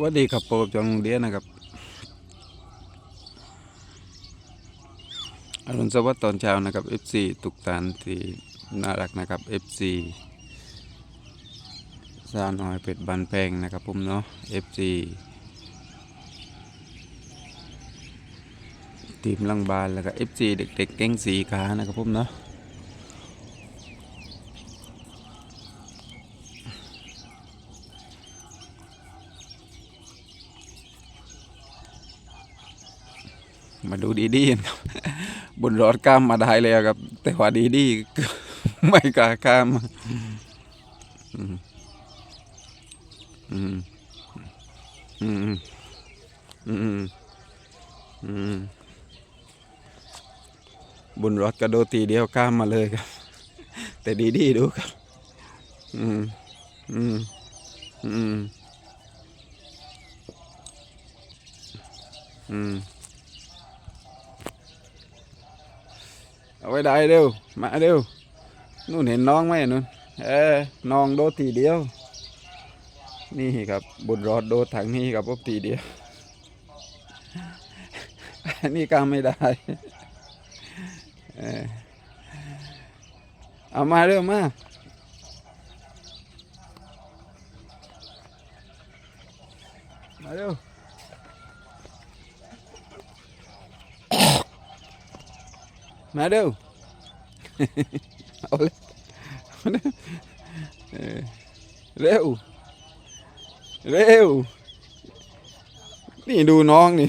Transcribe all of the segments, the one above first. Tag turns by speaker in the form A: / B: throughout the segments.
A: วัสดีครับโปรบจองเดียนะครับอรุณสวัสดิ์ตอนเช้านะครับ FC ตุกตานที่น่ารักนะครับ FC สาวน้อยเป็ดบันแพงนะครับผมเนาะ FC ทีมลังบานแล้วก็ FC เด็กๆเก่งสีขานะครับผมเนาะ มาดูดีดีๆครับบนรถข้ามมาได้เลยครับ แต่ว่าดีดีๆไม่กล้าข้ามอืมอืมอืมอืมอืมบนรถกระโดดทีเดียวข้ามมาเลยครับ แต่ดีดีดูครับ อืมอืมอืมอืม เอาไว้ได้เร็ว มาเร็วนู่นเห็นน้องไหมนู่นเออน้องโดดทีเดียว นี่ครับบุญรอดโดดทางนี้ครับพบทีเดียวนนี่กางไม่ได้เออเอามาเร็วมามาเร็ว มาเร็วเอาเลยเอาเลยเออเร็ว เร็ว นี่ดูน้องนี่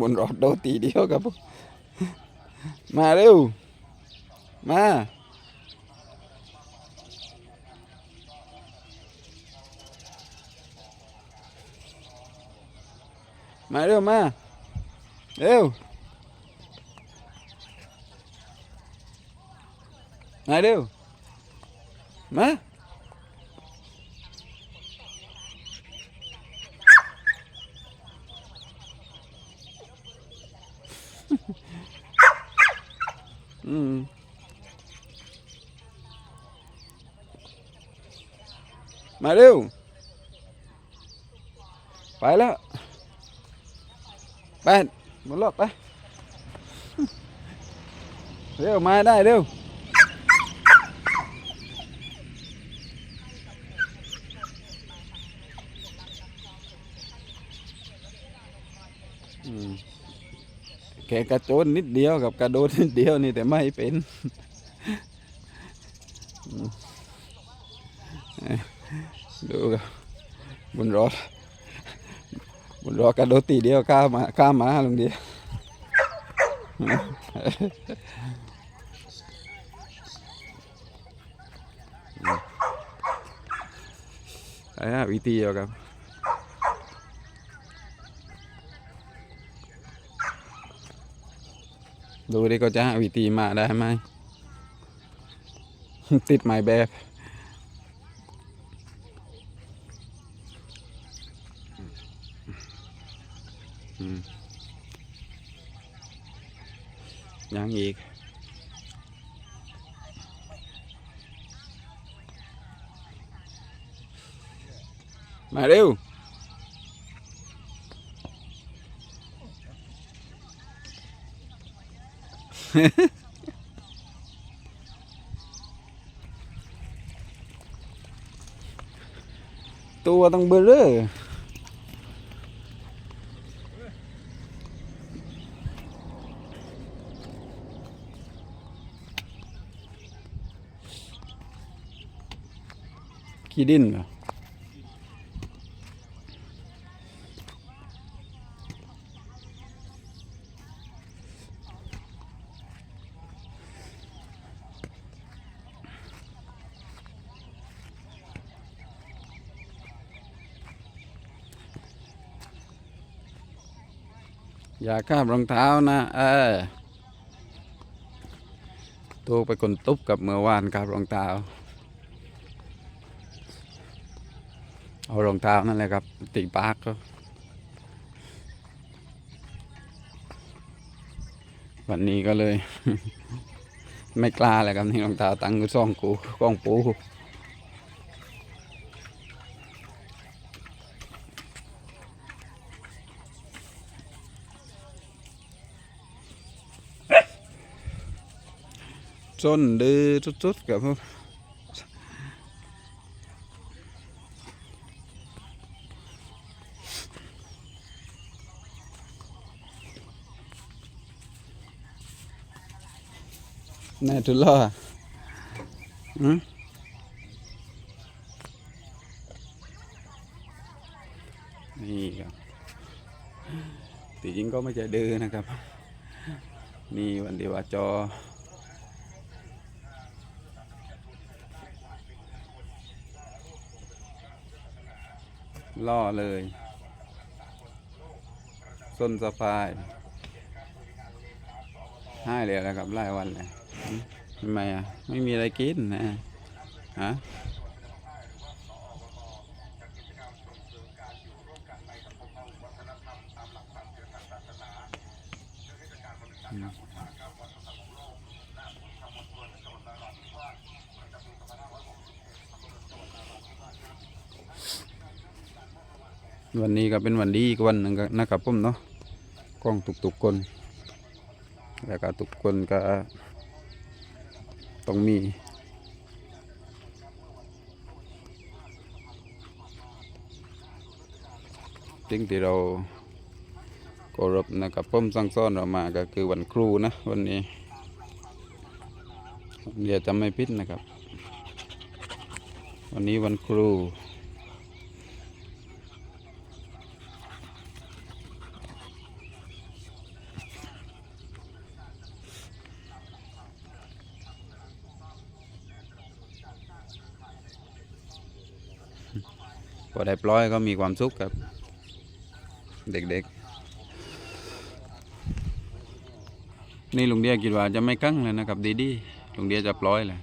A: บนรถโดนตีเดียวครับผมมาเร็ว มามาเร็วมาเร็ว มาเร็วมาอืมมาเร็ว ไปแล้ว ไปหมดรถไป เร็ว มาได้เร็ว อืม แกกระโจนนิดเดียวกับกระโดดนิดเดียวนี่แต่ไม่เป็นดูครับบนรถบนรถกระโดดตีเดียวข้ามาข้ามาลงเดียวไอ้ฮะวิธีเดียวครับ ดูดิก็จะหาวิธีมาได้ไหม ติดหมายแบบอืมยังอีกมาเร็ว ตัวต้องเบลอขี้ดินเหรอ อย่าข้ามรองเท้านะเออตัวไปคนตุ๊บกับเมื่อวานครับรองเท้า เอารองเท้านั่นแหละครับติปากก็วันนี้ก็เลย ไม่กล้าเลยครับนี่รองเท้าตั้งอยู่ซ่องกูกล้องปู ส้นดื้อสุดๆกับพวกนายทุลออืมนี่ครับตีจริงก็ไม่ใช่ดื้อนะครับ นี่วันเดียวว่าจอ ล่อเลย ส้นสะพายให้เลยนะครับไล่วันเลยทำไมอะ ไม่มีอะไรกินนะฮะอืม วันนี้ก็เป็นวันดีอีกวันหนึ่งนะครับผมเนาะกล้องตุกๆคน แล้วก็ทุกคนก็ต้องมีสิ่งที่เราเคารพนะครับผมสั่งสอนเรามาก็คือวันครูนะ วันนี้เดี๋ยวจะไม่พิดนะครับ วันนี้วันครู พอได้ปล่อยก็มีความสุขครับ เด็กๆ นี่ลุงเดียคิดว่าจะไม่กั้งเลยนะครับดีๆลุงเดียจะปล่อยเลย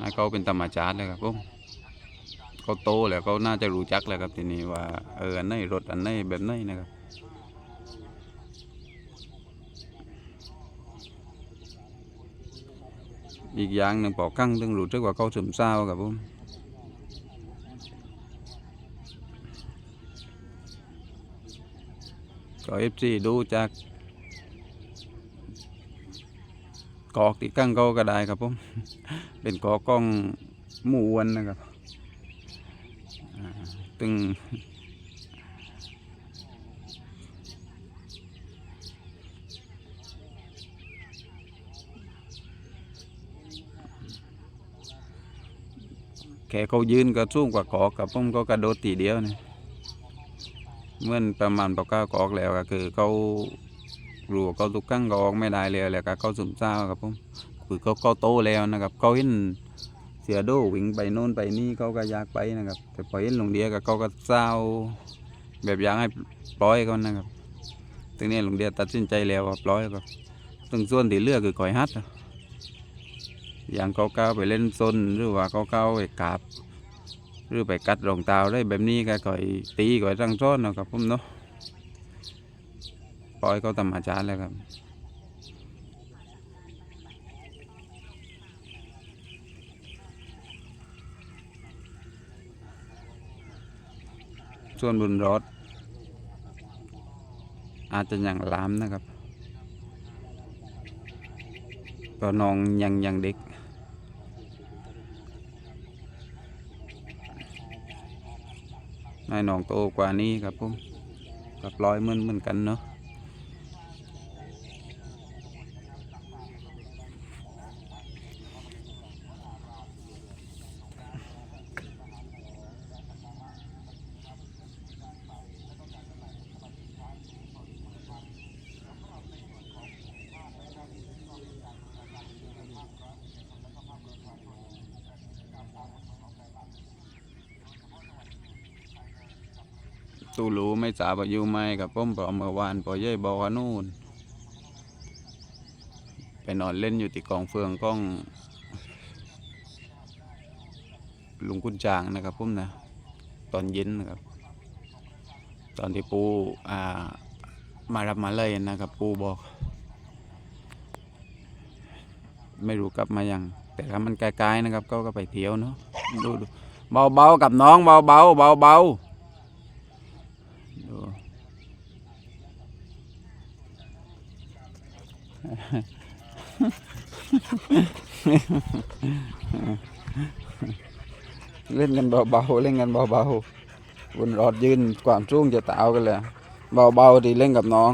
A: นะเขาเป็นธรรมชาติเลยครับผมเขาโตแล้วเขาน่าจะรู้จักแล้วครับทีนี้ว่าเอออันไหนรถอันไหนแบบไหนนะครับอีกอย่างหนึ่งพอกั้งต้องรู้จักว่าเขาซึมเศร้าครับผม ก็เอฟซีดูจากกอกที่กั้งเขาก็ได้ครับผม เป็นกอกกล้องหมูอ้วนนะครับตึงแค่เขายืนก็สูงกว่ากอกกับผมก็กระโดดตีเดียวนี่ เมื่อประมาณปก้ากออกแล้วก็คือเขารู้ว่าเขาตุกกั้งก็ออกไม่ได้แล้วแล้วก็เขาสุ่มเศร้าครับผมคือเขาเขาโตแล้วนะครับเขาเห็นเสือโดวิ่งไปโน่นไปนี่เขาก็อยากไปนะครับ แต่พอเห็นลุงเดียก็เขาก็เศร้าแบบอยากให้ปล่อยเขานะครับถึงนี้หลุงเดียตัดสินใจแล้วว่าปล่อยก็ตึงส่วนที่เลือกคือคอยฮัดอย่างเขาก้าไปเล่นซนหรือว่าเขาก้าไปกราบ หรือไปกัดรองเท้าได้แบบนี้ก็ก่อยตีก่อยรังซ้อนนะครับผมเนาะปล่อยเขาธรรมชาติแล้วครับส่วนบนรถอาจจะยังล้ามนะครับก็น้องยังยังเด็ก นายน้องโตกว่านี้ครับผมกับร้อยเหมือนเหมือนกันเนาะ ตูรู้ไม่ทราบว่าอยู่ไมครับผมเพอมเมื่อวานพอเย่บอกว่านู่น ไปนอนเล่นอยู่ที่กองเฟืองกล้อง ลุงกุนจางนะครับผมนะ ตอนเย็นนะครับ ตอนที่ปูอ่ามารับมาเลยนะครับ ปูบอก ไม่รู้กลับมายังแต่ถ้ามันไกลๆนะครับ ก็ก็ไปเที่ยวเนาะดูเบาๆกับน้องเบาๆเบาๆ เล่นกันเบาๆเล่นกันเบาๆบนรถยืนความสูงจะตาวกันเลยเบาๆดีเล่นกับน้อง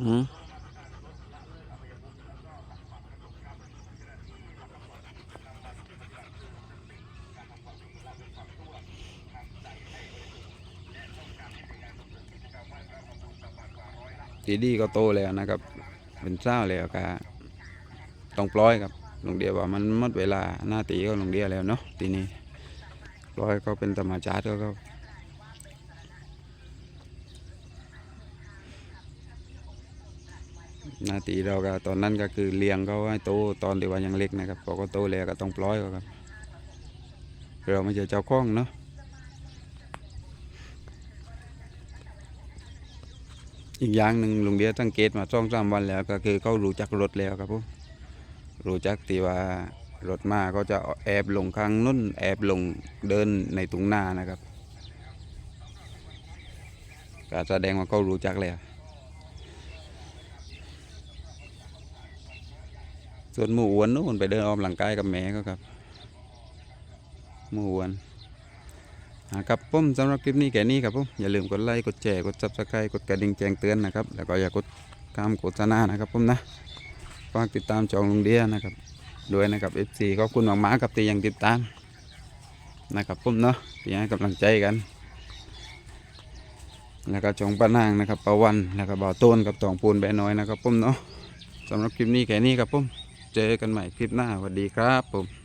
A: อืมดีดีก็โตแล้วนะครับ เป็นเจ้าแล้วก็ต้องปล่อยครับหลุงเดียว่ามันหมดเวลาหน้าตีก็ลุงเดียแล้วเนาะทีนี้ปล่อยก็เป็นธรรมชาติก็ก็หน้าตีเราก็ตอนนั้นก็คือเลี้ยงเขาให้โตตอนที่ว่ายังเล็กนะครับพอก็โตแล้วก็ต้องปล่อยเขาครับเราไม่ใช่เจ้าข้องเนาะ อีกอย่างหนึ่งลุงเดียสังเกตมาสองสามวันแล้ว ก็คือเขารู้จักรถแล้วครับผมรู้จักที่ว่ารถมาก็จะแอบลงข้างนุ่นแอบลงเดินในตุงหน้านะครับก็แสดงว่าเขารู้จักแล้วส่วนหมูอ้วนนู่นไปเดินออกกำลังกายกับแม่ก็ครับหมูอ้วน ครับผมสำหรับคลิปนี้แค่นี้ครับผมอย่าลืมกดไลค์กดแชร์กดซับสไครต์กดกระดิ่งแจ้งเตือนนะครับแล้วก็อย่ากดข้ามโฆษณานะครับผมนะฝากติดตามจองลุงเดียนะครับด้วยนะครับ FC ขอบคุณมากๆครับที่ยังติดตามนะครับผมเนาะที่ให้กำลังใจกัน แล้วก็จงป้านางนะครับประวันแล้วก็บ่าวต้นกับตองปูนแบน้อยนะครับผมเนาะสำหรับคลิปนี้แค่นี้ครับผมเจอกันใหม่คลิปหน้าสวัสดีครับผม